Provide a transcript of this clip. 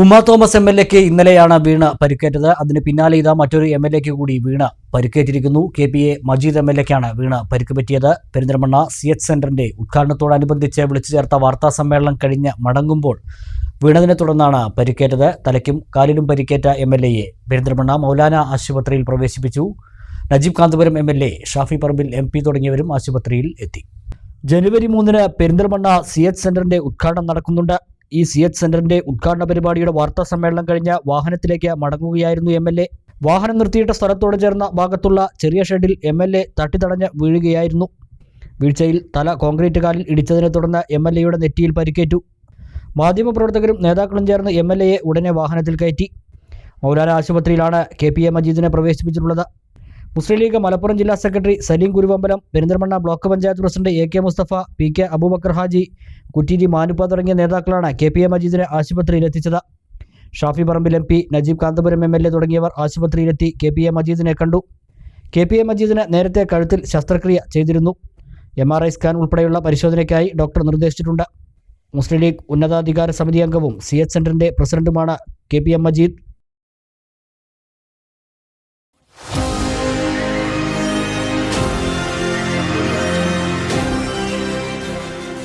Uma Thomas M L എക്ക് ഇന്നലെയാണ് വീണ പരിക്കേറ്റത്. അതിന് പിന്നാലെ ഇതാ മറ്റൊരു എം എൽ എക്ക് കൂടി വീണ പരിക്കേറ്റിരിക്കുന്നു. K P A Majeed M L എക്കാണ് വീണ പരിക്ക് പറ്റിയത്. പെരിന്തൽമണ്ണ സി എച്ച് സെന്ററിന്റെ ഉദ്ഘാടനത്തോടനുബന്ധിച്ച് വിളിച്ചു ചേർത്ത വാർത്താ സമ്മേളനം കഴിഞ്ഞ് മടങ്ങുമ്പോൾ വീണതിനെ തുടർന്നാണ് പരിക്കേറ്റത്. തലയ്ക്കും കാലിലും പരിക്കേറ്റ എം എൽ എയെ പെരിന്തൽമണ്ണ മൗലാന ആശുപത്രിയിൽ പ്രവേശിപ്പിച്ചു. Najeeb Kanthapuram M L A Shafi Parambil M P തുടങ്ങിയവരും ആശുപത്രിയിൽ എത്തി. ജനുവരി മൂന്നിന് പെരിന്തൽമണ്ണ സി എച്ച് സെന്ററിന്റെ ഉദ്ഘാടനം നടക്കുന്നുണ്ട്. ഈ സി എച്ച് സെന്ററിന്റെ ഉദ്ഘാടന പരിപാടിയുടെ വാർത്താ സമ്മേളനം കഴിഞ്ഞ വാഹനത്തിലേക്ക് മടങ്ങുകയായിരുന്നു എം എൽ എ. വാഹനം നിർത്തിയിട്ട സ്ഥലത്തോട് ചേർന്ന ഭാഗത്തുള്ള ചെറിയ ഷെഡിൽ എം എൽ എ തട്ടിത്തടഞ്ഞ് വീഴുകയായിരുന്നു. വീഴ്ചയിൽ തല കോൺക്രീറ്റ് കാലിൽ ഇടിച്ചതിനെ തുടർന്ന് എം എൽ എയുടെ നെറ്റിയിൽ പരിക്കേറ്റു. മാധ്യമപ്രവർത്തകരും നേതാക്കളും ചേർന്ന് എം എൽ എയെ ഉടനെ വാഹനത്തിൽ കയറ്റി. മൗലാന ആശുപത്രിയിലാണ് കെ പി എ മജീദിനെ പ്രവേശിപ്പിച്ചിട്ടുള്ളത്. മുസ്ലിം ലീഗ് മലപ്പുറം ജില്ലാ secretary Salim Kuruvambalam Perinthalmanna block panchayat president A K Mustafa P K Aboobacker Haji Kuttiri Manuppa തുടങ്ങിയ നേതാക്കളാണ് കെ പി എ മജീദിനെ ആശുപത്രിയിലെത്തിച്ചത് Shafi Parambil M P Najeeb Kanthapuram M L A തുടങ്ങിയവർ ആശുപത്രിയിലെത്തി K P A മജീദിനെ കണ്ടു. K P A മജീദിന് നേരത്തെ കഴുത്തിൽ ശസ്ത്രക്രിയ ചെയ്തിരുന്നു. എം ആർ ഐ സ്കാൻ ഉൾപ്പെടെയുള്ള പരിശോധനയ്ക്കായി ഡോക്ടർ നിർദ്ദേശിച്ചിട്ടുണ്ട്. മുസ്ലിം ലീഗ് ഉന്നതാധികാര സമിതി അംഗവും സി എച്ച് സെന്ററിന്റെ പ്രസിഡന്റുമാണ് കെ പി എം മജീദ്